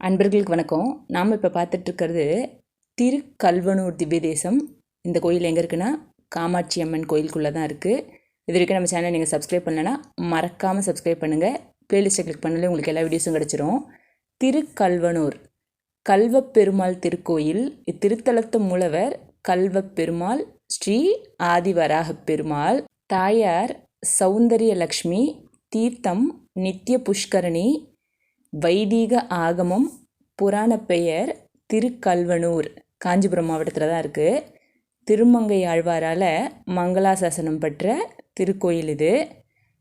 அன்பர்களுக்கு வணக்கம். நாம் இப்போ பார்த்துட்ருக்கிறது திருக்கல்வனூர் திவ்ய தேசம். இந்த கோயில் எங்கே இருக்குன்னா காமாட்சி அம்மன் கோயிலுக்குள்ளே தான் இருக்குது இது வரைக்கும் நம்ம சேனலை நீங்கள் சப்ஸ்கிரைப் பண்ணலைன்னா மறக்காமல் சப்ஸ்கிரைப் பண்ணுங்கள் பிளேலிஸ்ட்டை கிளிக் பண்ணாலே உங்களுக்கு எல்லா வீடியோஸும் கிடச்சிரும். திருக்கல்வனூர் கல்வப்பெருமாள் திருக்கோயில். இத்திருத்தலத்து மூலவர் கல்வப்பெருமாள் ஸ்ரீ ஆதிவராகப் பெருமாள் தாயார் சௌந்தரிய லக்ஷ்மி தீர்த்தம் நித்திய புஷ்கரணி வைதீக ஆகமம் புராண பெயர் திருக்கல்வனூர். காஞ்சிபுரம் மாவட்டத்தில் தான் இருக்குது திருமங்கை ஆழ்வாரால் மங்களாசாசனம் பெற்ற திருக்கோயில் இது.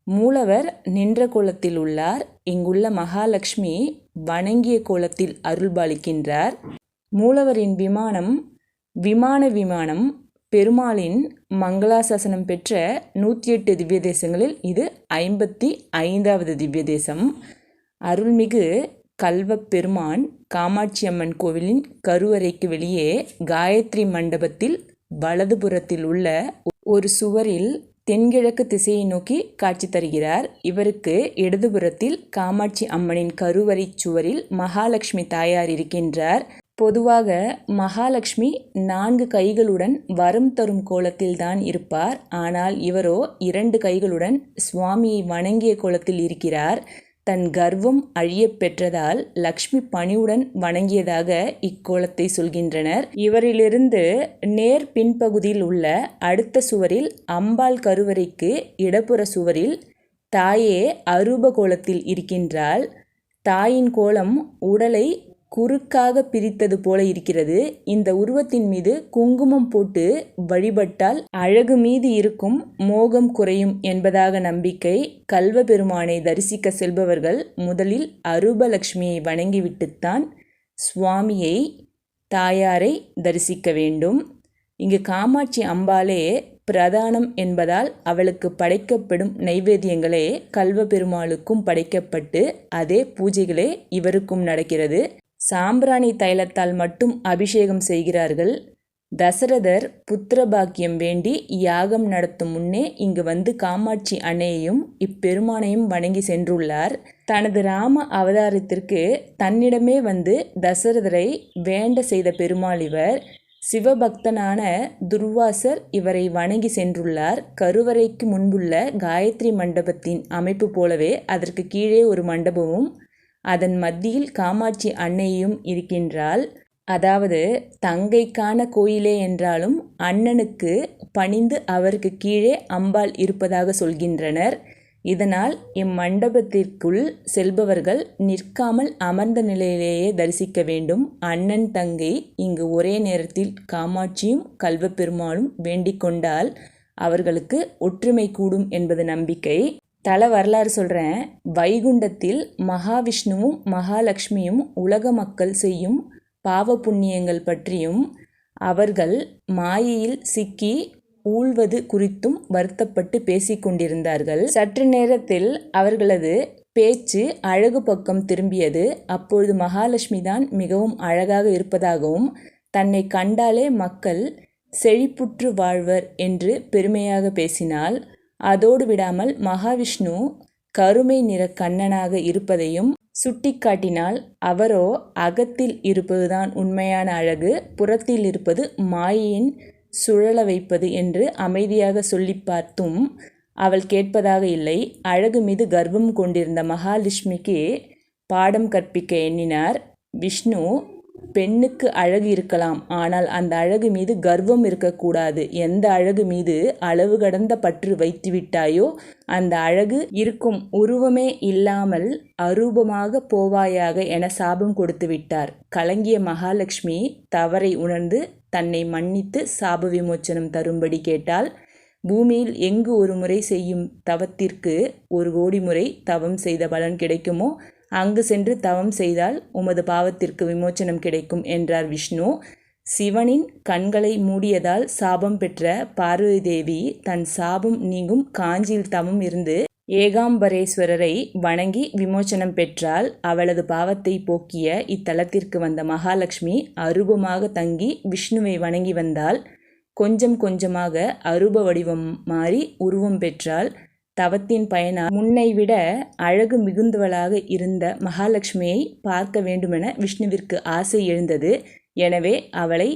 மூலவர் நின்ற கோலத்தில் உள்ளார். இங்குள்ள மகாலட்சுமி வணங்கிய கோலத்தில் அருள்பாலிக்கின்றார். மூலவரின் விமானம் விமான விமானம் பெருமாளின் மங்களாசாசனம் பெற்ற நூற்றி எட்டு திவ்ய தேசங்களில் இது ஐம்பத்தி ஐந்தாவது திவ்ய தேசம் அருள்மிகு கல்வப்பெருமான் காமாட்சி அம்மன் கோவிலின் கருவறைக்கு வெளியே காயத்ரி மண்டபத்தில் வலதுபுறத்தில் உள்ள ஒரு சுவரில் தென்கிழக்கு திசையை நோக்கி காட்சி தருகிறார். இவருக்கு இடதுபுறத்தில் காமாட்சி அம்மனின் கருவறை சுவரில் மகாலட்சுமி தாயார் இருக்கின்றார். பொதுவாக மகாலட்சுமி நான்கு கைகளுடன் வரம் தரும் கோலத்தில் இருப்பார். ஆனால் இவரோ இரண்டு கைகளுடன் சுவாமியை வணங்கிய கோலத்தில் இருக்கிறார். தன் கர்வம் அழியப் பெற்றதால் லக்ஷ்மி பணிவுடன் வணங்கியதாக இக்கோலத்தை சொல்கின்றனர். இவரிலிருந்து நேர் பின்பகுதியில் உள்ள அடுத்த சுவரில் அம்பாள் கருவறைக்கு இடப்புற சுவரில் தாயே அரூப கோலத்தில் தாயின் கோலம் உடலை குறுக்காக பிரித்தது போல இருக்கிறது. இந்த உருவத்தின் மீது குங்குமம் போட்டு வழிபட்டால் அழகு மீது இருக்கும் மோகம் குறையும் என்பதாக நம்பிக்கை கல்வ பெருமானை தரிசிக்க செல்பவர்கள் முதலில் அரூபலக்ஷ்மியை வணங்கிவிட்டுத்தான் சுவாமியை தாயாரை தரிசிக்க வேண்டும். இங்கு காமாட்சி அம்பாலே பிரதானம் என்பதால் அவளுக்கு படைக்கப்படும் நைவேத்தியங்களே கல்வ பெருமாளுக்கும் படைக்கப்பட்டு அதே பூஜைகளே இவருக்கும் நடக்கிறது. சாம்பிராணி தைலத்தால் மட்டும் அபிஷேகம் செய்கிறார்கள். தசரதர் புத்திர பாக்கியம் வேண்டி யாகம் நடத்தும் முன்னே இங்கு வந்து காமாட்சி அன்னையையும் இப்பெருமானையும் வணங்கி சென்றுள்ளார். தனது ராம அவதாரத்திற்கு தன்னிடமே வந்து தசரதரை வேண்ட செய்த பெருமாள் இவர் சிவபக்தனான துர்வாசர் இவரை வணங்கி சென்றுள்ளார். கருவறைக்கு முன்புள்ள காயத்ரி மண்டபத்தின் அமைப்பு போலவே அதற்கு கீழே ஒரு மண்டபமும் அதன் மத்தியில் காமாட்சி அன்னையும் இருக்கின்றாள். அதாவது தங்கைக்கான கோயிலே என்றாலும் அண்ணனுக்கு பணிந்து அவருக்கு கீழே அம்பாள் இருப்பதாக சொல்கின்றனர். இதனால் இம்மண்டபத்திற்குள் செல்பவர்கள் நிற்காமல் அமர்ந்த நிலையிலேயே தரிசிக்க வேண்டும். அண்ணன் தங்கை இங்கு ஒரே நேரத்தில் காமாட்சியும் கல்வப்பெருமாளும் வேண்டிக் கொண்டால் அவர்களுக்கு ஒற்றுமை கூடும் என்பது நம்பிக்கை. தல வரலாறு சொல்கிறேன் வைகுண்டத்தில் மகாவிஷ்ணுவும் மகாலட்சுமியும் உலக மக்கள் செய்யும் பாவ புண்ணியங்கள் பற்றியும் அவர்கள் மாயையில் சிக்கி ஊழ்வது குறித்தும் வருத்தப்பட்டு பேசிக்கொண்டிருந்தார்கள் சற்று நேரத்தில் அவர்களது பேச்சு அழகு பக்கம் திரும்பியது. அப்பொழுது மகாலட்சுமி தான் மிகவும் அழகாக இருப்பதாகவும் தன்னை கண்டாலே மக்கள் செழிப்புற்று வாழ்வர் என்று பெருமையாக பேசினால் அதோடு விடாமல் மகாவிஷ்ணு கருமை நிற கண்ணனாக இருப்பதையும் சுட்டிக்காட்டினால் அவரோ அகத்தில் இருப்பதுதான் உண்மையான அழகு புறத்தில் இருப்பது மாயையின் சுழல வைப்பது என்று அமைதியாக சொல்லி பார்த்தும் அவள் கேட்பதாக இல்லை. அழகு மீது கர்வம் கொண்டிருந்த மகாலட்சுமிக்கு பாடம் கற்பிக்க எண்ணினார். விஷ்ணு பெண்ணுக்கு அழகு இருக்கலாம். ஆனால் அந்த அழகு மீது கர்வம் இருக்கக்கூடாது. எந்த அழகு மீது அளவு கடந்த பற்று வைத்து விட்டாயோ அந்த அழகு இருக்கும் உருவமே இல்லாமல் அரூபமாக போவாயாக என சாபம் கொடுத்து விட்டார். கலங்கிய மகாலட்சுமி தவறை உணர்ந்து தன்னை மன்னித்து சாப விமோச்சனம் தரும்படி கேட்டால் பூமியில் எங்கு ஒரு முறை செய்யும் தவத்திற்கு ஒரு கோடி முறை தவம் செய்த பலன் கிடைக்குமோ அங்கு சென்று தவம் செய்தால் உமது பாவத்திற்கு விமோச்சனம் கிடைக்கும் என்றார் விஷ்ணு. சிவனின் கண்களை மூடியதால் சாபம் பெற்ற பார்வதி தேவி தன் சாபம் நீங்கும் காஞ்சியில் தவம் இருந்து ஏகாம்பரேஸ்வரரை வணங்கி விமோச்சனம் பெற்றால் அவளது பாவத்தை போக்கிய இத்தலத்திற்கு வந்த மகாலட்சுமி அரூபமாக தங்கி விஷ்ணுவை வணங்கி வந்தால் கொஞ்சம் கொஞ்சமாக அரூப வடிவம் மாறி உருவம் பெற்றால் தவத்தின் பயனால் முன்னை விட அழகு மிகுந்தவளாக இருந்த மகாலட்சுமியை பார்க்க வேண்டுமென விஷ்ணுவிற்கு ஆசை எழுந்தது. எனவே அவளை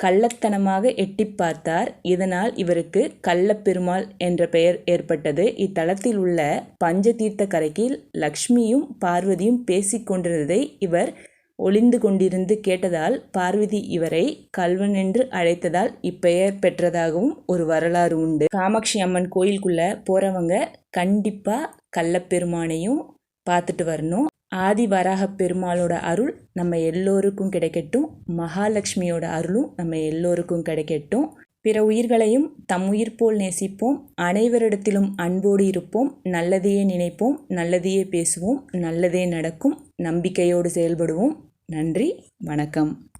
கள்ளத்தனமாக எட்டிப் பார்த்தார். இதனால் இவருக்கு கள்ளப்பெருமாள் என்ற பெயர் ஏற்பட்டது. இத்தலத்தில் உள்ள பஞ்சதீர்த்த கரைக்கில் லக்ஷ்மியும் பார்வதியும் பேசிக்கொண்டிருந்ததை இவர் ஒளிந்து கொண்டிருந்து கேட்டதால் பார்வதி இவரை கல்வன் என்று அழைத்ததால் இப்பெயர் பெற்றதாகவும் ஒரு வரலாறு உண்டு. காமாட்சி அம்மன் கோயிலுக்குள்ள போறவங்க கண்டிப்பா கள்ளப்பெருமானையும் பார்த்துட்டு வரணும். ஆதி வராக பெருமாளோட அருள் நம்ம எல்லோருக்கும் கிடைக்கட்டும். மகாலட்சுமியோட அருளும் நம்ம எல்லோருக்கும் கிடைக்கட்டும். பிற உயிர்களையும் தம் உயிர் போல் நேசிப்போம். அனைவரிடத்திலும் அன்போடு இருப்போம். நல்லதையே நினைப்போம். நல்லதையே பேசுவோம். நல்லதே நடக்கும். நம்பிக்கையோடு செயல்படுவோம். நன்றி. வணக்கம்.